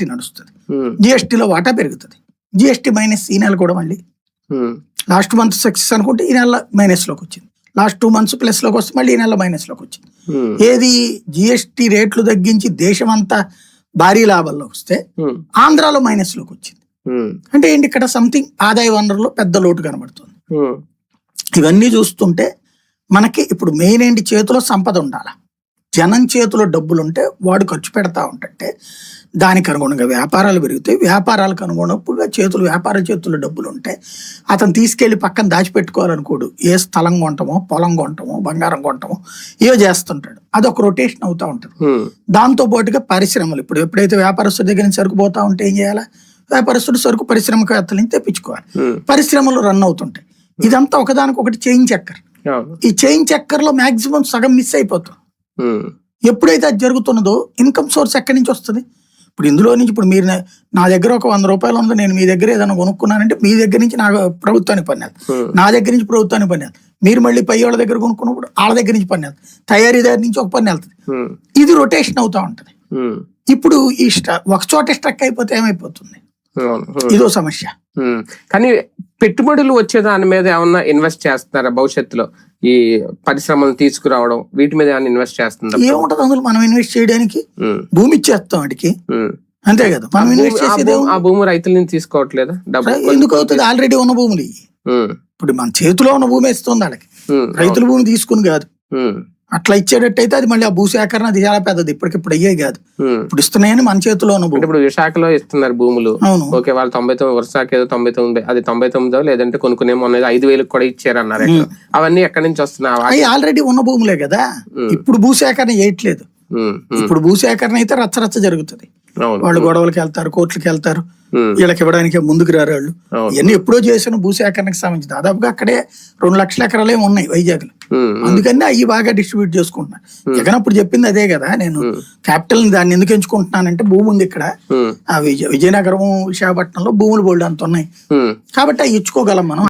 GST నడుస్తుంది. జిఎస్టీలో వాటా పెరుగుతుంది. జిఎస్టీ మైనస్ ఈ నెల కూడా మళ్ళీ లాస్ట్ మంత్ సక్సెస్ అనుకుంటే ఈ నెల మైనస్లోకి వచ్చింది. లాస్ట్ టూ మంత్స్ ప్లస్లోకి వస్తే మళ్ళీ ఈ నెల మైనస్లోకి వచ్చింది ఏది జిఎస్టీ రేట్లు తగ్గించి దేశం అంతా భారీ లాభాల్లోకి వస్తే ఆంధ్రాలో మైనస్లోకి వచ్చింది అంటే ఏంటి ఇక్కడ సంథింగ్ ఆదాయ వనరులో పెద్ద లోటు కనబడుతుంది. ఇవన్నీ చూస్తుంటే మనకి ఇప్పుడు మెయిన్ ఏంటి చేతిలో సంపద ఉండాలి? జనం చేతిలో డబ్బులు ఉంటే వాడు ఖర్చు పెడతా ఉంటే దానికి అనుగుణంగా వ్యాపారాలు పెరుగుతాయి. వ్యాపారాలకు అనుగుణంగా చేతులు వ్యాపార చేతుల్లో డబ్బులు ఉంటే అతను తీసుకెళ్ళి పక్కన దాచిపెట్టుకోవాలనుకోడు. ఏ స్థలం కొంటమో పొలం కొంటమో బంగారం కొంటమో ఏవో చేస్తుంటాడు. అది ఒక రొటేషన్ అవుతా ఉంటుంది. దాంతో పాటుగా పరిశ్రమలు. ఇప్పుడు ఎప్పుడైతే వ్యాపారస్తుడి దగ్గర నుంచి సరుకు పోతా ఉంటే ఏం చేయాలా? వ్యాపారస్తుడు సరుకు పరిశ్రమవేత్తల నుంచి తెప్పించుకోవాలి పరిశ్రమలు రన్ అవుతుంటాయి. ఇదంతా ఒకదానికొకటి చైన్ చక్కర్ ఈ చైన్ మాక్సిమం సగం మిస్ అయిపోతుంది ఎప్పుడైతే అది జరుగుతున్నదో ఇన్కమ్ సోర్స్ ఎక్కడి నుంచి వస్తుంది? ఇప్పుడు ఇందులో నుంచి ఇప్పుడు మీరు నా- నా దగ్గర ఒక వంద రూపాయలు ఉంది నేను మీ దగ్గర ఏదైనా కొనుక్కున్నానంటే మీ దగ్గర నుంచి నాకు ప్రభుత్వానికి పని వెళ్తుంది. నా దగ్గర నుంచి ప్రభుత్వానికి పని వెళ్తుంది. మీరు మళ్ళీ పై వాళ్ళ దగ్గర కొనుక్కున్నప్పుడు వాళ్ళ దగ్గర నుంచి పని వెళ్తుంది తయారీదారి నుంచి ఒక పని వెళ్తుంది ఇది రొటేషన్ అవుతా ఉంటది. ఇప్పుడు ఈ ఒక చోట స్ట్రక్ అయిపోతే ఏమైపోతుంది? ఇదో సమస్య. కానీ పెట్టుబడులు వచ్చే దాని మీద ఏమన్నా ఇన్వెస్ట్ చేస్తున్నారా భవిష్యత్తులో? ఈ పరిశ్రమలు తీసుకురావడం వీటి మీద ఏమైనా ఇన్వెస్ట్ చేస్తుందా ఏముంటది అందులో? మనం ఇన్వెస్ట్ చేయడానికి భూమి ఇచ్చేస్తాం వాడికి. అంతే కదా? మనం ఇన్వెస్ట్ చేసేది ఆ భూమి రైతుల నుంచి తీసుకోవట్లేదా డబ్బు ఎందుకు అవుతుంది? ఆల్రెడీ ఉన్న భూములు. ఇప్పుడు మన చేతిలో ఉన్న భూమి ఇస్తుంది వాళ్ళకి రైతుల భూమి తీసుకుని కాదు. అట్లా ఇచ్చేటట్టయితే అది మళ్ళీ ఆ భూసేకరణ అది చాలా పెద్దది. ఇప్పటికిప్పుడు అయ్యే కాదు. ఇప్పుడు ఇస్తున్నాయని మన చేతిలో ఇప్పుడు విశాఖలో ఇస్తున్నారు భూములు. ఓకే వాళ్ళు తొంభై తొమ్మిది వర్షాకి ఏదో తొంభై తొమ్మిది అది తొంభై తొమ్మిదో లేదంటే కొనుక్కునే మొన్న ఐదు వేలకు కూడా ఇచ్చారు అన్నారు ఎక్కడ. అవన్నీ ఎక్కడి నుంచి వస్తున్నాయి? అవి ఆల్రెడీ ఉన్న భూములే కదా. ఇప్పుడు భూసేకరణ చేయట్లేదు ఇప్పుడు భూసేకరణ అయితే రచ్చరచ్చ జరుగుతుంది. వాళ్ళు గొడవలకి వెళ్తారు కోర్టులకు వెళ్తారు. వీళ్ళకి ఇవ్వడానికి ముందుకు రారు వాళ్ళు. ఇవన్నీ ఎప్పుడో చేసిన భూసేకరణకు సంబంధించి దాదాపుగా అక్కడే రెండు లక్షల ఎకరాలే ఉన్నాయి వైజాగ్లో అందుకని అవి బాగా డిస్ట్రిబ్యూట్ చేసుకుంటున్నారు జగన్ అప్పుడు చెప్పింది అదే కదా నేను. క్యాపిటల్ దాన్ని ఎందుకు ఎంచుకుంటున్నానంటే భూమి ఉంది ఇక్కడ ఆ విజయ విజయనగరం విశాఖపట్నంలో భూములు బోల్డ్ అంత ఉన్నాయి. కాబట్టి అవి ఇచ్చుకోగలం మనం.